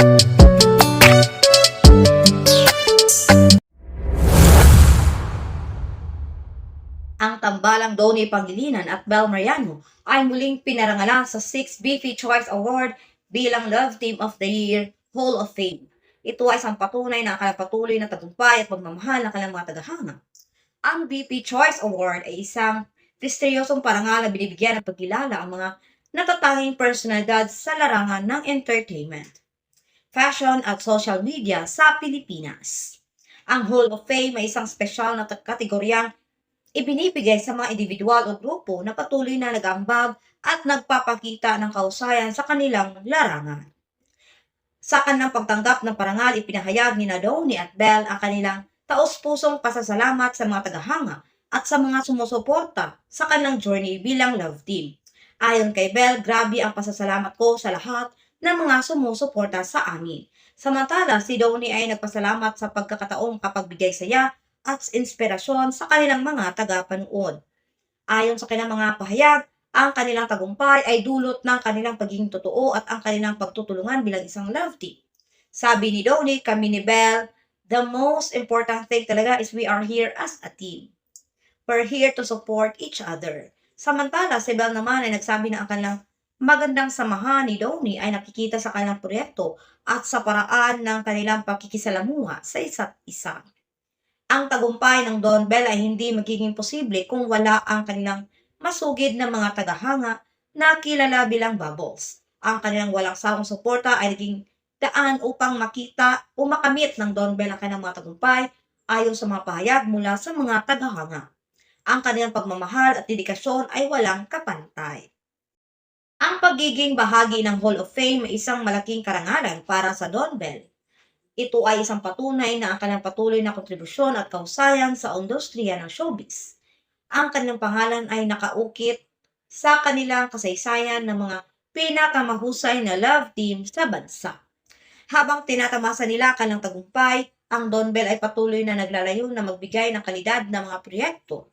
Ang tambalang Donnie Pangilinan at Bel Mariano ay muling pinarangalan sa 6 Beefy Choice Award bilang Love Team of the Year Hall of Fame. Ito ay isang patunay na patuloy na tagumpay at pagmamahal ng kanilang mga tagahanga. Ang BP Choice Award ay isang prestiyosong parangal na binibigyan ng pagkilala ang mga natatanging personalidad sa larangan ng entertainment, fashion at social media sa Pilipinas. Ang Hall of Fame ay isang espesyal na kategoryang ibinibigay sa mga individual o grupo na patuloy na nag-ambag at nagpapakita ng kausayan sa kanilang larangan. Sa kanilang pagtanggap ng parangal, ipinahayag ni Nadoni at Bell ang kanilang taos-pusong pasasalamat sa mga tagahanga at sa mga sumusuporta sa kanilang journey bilang love team. Ayon kay Bell, grabe ang pasasalamat ko sa lahat ng mga sumusuporta sa amin. Samantala, si Donnie ay nagpasalamat sa pagkakataong kapagbigay saya at inspirasyon sa kanilang mga tagapanood. Ayon sa kanilang mga pahayag, ang kanilang tagumpay ay dulot ng kanilang pagiging totoo at ang kanilang pagtutulungan bilang isang love team. Sabi ni Donnie, kami ni Belle, the most important thing talaga is we are here as a team. We're here to support each other. Samantala, si Belle naman ay nagsabi na ang kanilang magandang samahan ni Donnie ay nakikita sa kanilang proyekto at sa paraan ng kanilang pakikisalamuha sa isa't isa. Ang tagumpay ng Don Bell ay hindi magiging posible kung wala ang kanilang masugid na mga tagahanga na kilala bilang Bubbles. Ang kanilang walang sawang suporta ay naging daan upang makita o makamit ng Don Bell ang kanilang mga tagumpay ayon sa mga pahayag mula sa mga tagahanga. Ang kanilang pagmamahal at dedikasyon ay walang kapantay. Ang pagiging bahagi ng Hall of Fame ay isang malaking karangalan para sa Don Bell. Ito ay isang patunay na ang kanilang patuloy na kontribusyon at kausayan sa industriya ng showbiz. Ang kanilang pangalan ay nakaukit sa kanilang kasaysayan ng mga pinakamahusay na love team sa bansa. Habang tinatamasa nila ang kanilang tagumpay, ang Don Bell ay patuloy na naglalayo na magbigay ng kalidad ng mga proyekto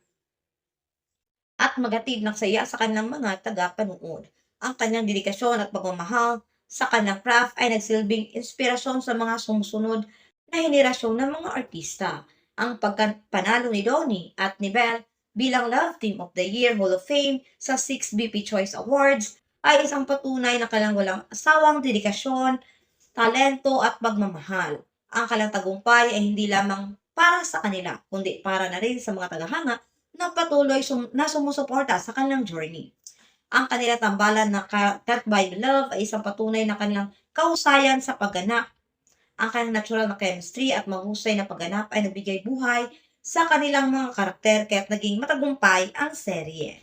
at magatid ng saya sa kanilang mga tagapanood. Ang kanyang dedikasyon at pagmamahal sa kanyang craft ay nagsilbing inspirasyon sa mga sumusunod na henerasyon ng mga artista. Ang pagpanalo ni Donnie at ni Belle bilang Love Team of the Year Hall of Fame sa 6 BP Choice Awards ay isang patunay na kanilang walang asawang dedikasyon, talento at pagmamahal. Ang kanilang tagumpay ay hindi lamang para sa kanila, kundi para na rin sa mga tagahanga na patuloy sum- na sumusuporta sa kanilang journey. Ang kanilang tambalan na Cut by Love ay isang patunay na kanilang kahusayan sa pagganap. Ang kanilang natural na chemistry at mahusay na pagganap ay nagbigay buhay sa kanilang mga karakter kaya't naging matagumpay ang serye.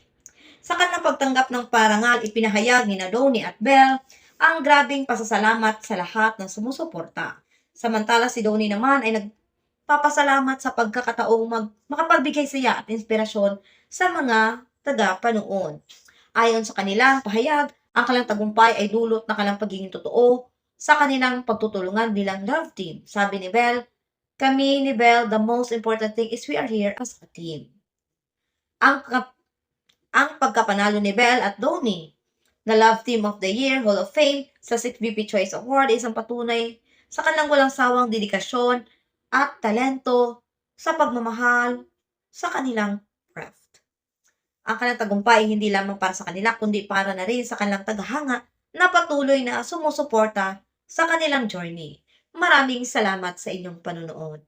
Sa kanilang pagtanggap ng parangal, ipinahayag ni Nadoni at Bell ang grabing pasasalamat sa lahat ng sumusuporta. Samantala si Donnie naman ay nagpapasalamat sa pagkakataong mag makapagbigay saya at inspirasyon sa mga taga-panood. Ayon sa kanilang pahayag, ang kanilang tagumpay ay dulot ng kanilang pagiging totoo sa kanilang pagtutulungan bilang love team. Sabi ni Bell, kami ni Bell, the most important thing is we are here as a team. Ang, ang pagkapanalo ni Bell at Donnie na Love Team of the Year Hall of Fame sa 6BP Choice Award ay isang patunay sa kanilang walang sawang dedikasyon at talento sa pagmamahal sa kanilang. Ang kanilang tagumpay ay hindi lamang para sa kanila, kundi para na rin sa kanilang tagahanga na patuloy na sumusuporta sa kanilang journey. Maraming salamat sa inyong panunood.